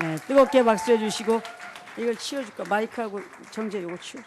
네, 뜨겁게 박수해 주시고 이걸 치워줄까 마이크하고 정재 이거 치워.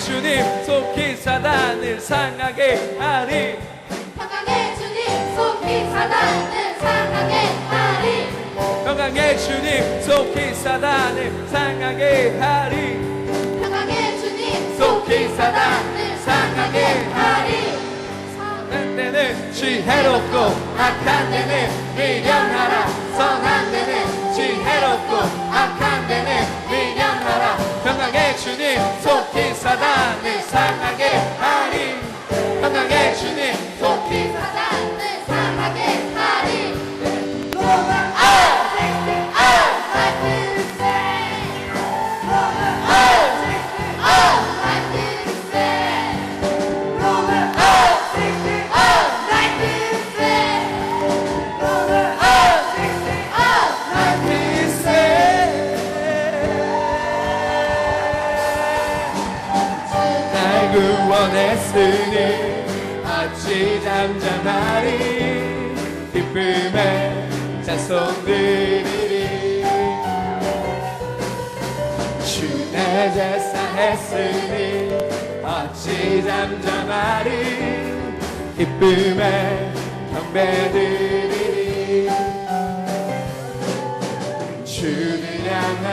주님 속히 사단을 상하게 하리. 평강의 주님 속히 사단을 상하게 하리. 평강의 주님 속히 사단을 상하게 하리. 평강의 주님 속히 사단을 상하게 하리. 선한 데는 지혜롭고 악한 데는 미련하라. 선한 데는 지혜롭고 악한 데는 주님 속히 사단을 상하게 하리. 평강의 주님 잠잠하리 기쁨에 자손 드리리 주내 제사했으니 어찌 잠잠하리 기쁨에 경배드리리 주를 향한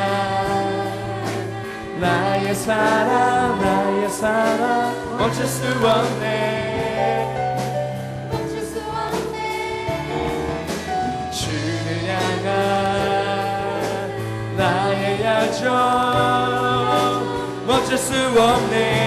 나의 사랑 나의 사랑 멈출 수 없네 멈출 수 없네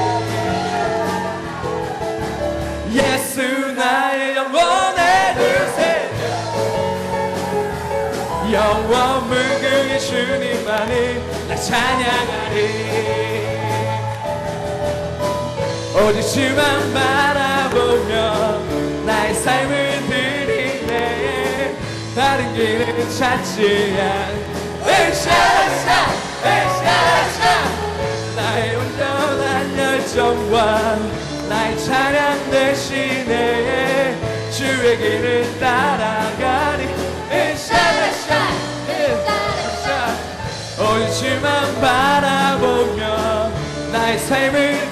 예수 나의 영원의 주세 영원 무궁의 주님만을 나 찬양하리. 오직 주만 바라보며 나의 삶을 드리네. 다른 길은 찾지 않 으쌰으쌰 으쌰으쌰. 나의 온전한 열정과 나의 찬양 대신에 길을 따라가리. 으쌰으쌰 으쌰으쌰 주만 바라보며 나의 삶을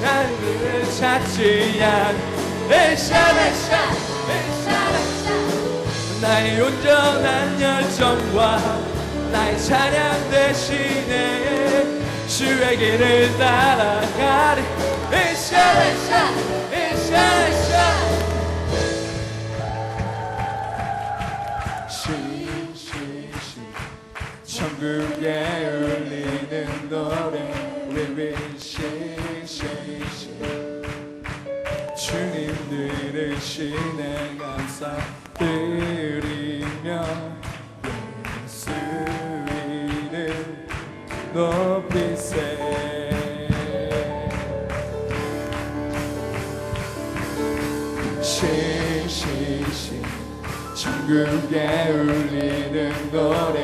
나의 길을 찾지 않 으쌰으쌰 으쌰으쌰 나의 온전한 열정과 나의 찬양 대신에 주의 길을 따라가리. 으쌰으쌰 으쌰으쌰 주님 들으시네 감사드리며 예수 이름 높이세. 천국에 울리는 노래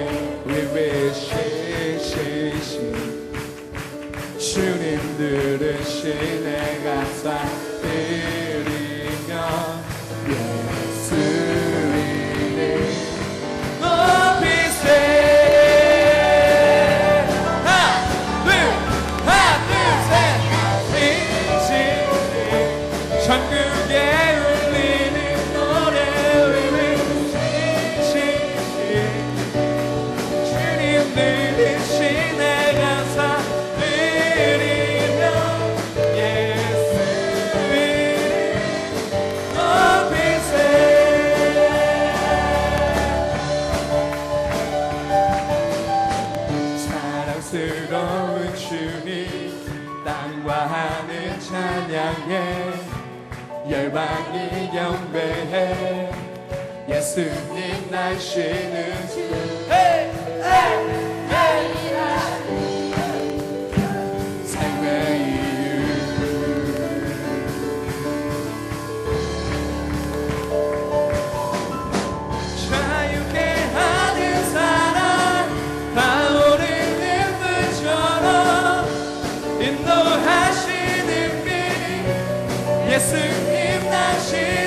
위위 주님 들으시네 감사 사랑스러운 주님 땅과 하늘 찬양해. 열방이 경배해. 예수님 나시는 주 빛예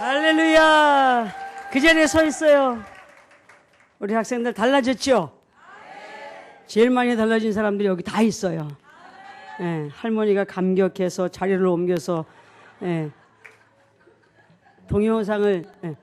할렐루야. 그 자리에 서 있어요. 우리 학생들 달라졌죠? 제일 많이 달라진 사람들이 여기 다 있어요. 예, 할머니가 감격해서 자리를 옮겨서 예, 동영상을 예,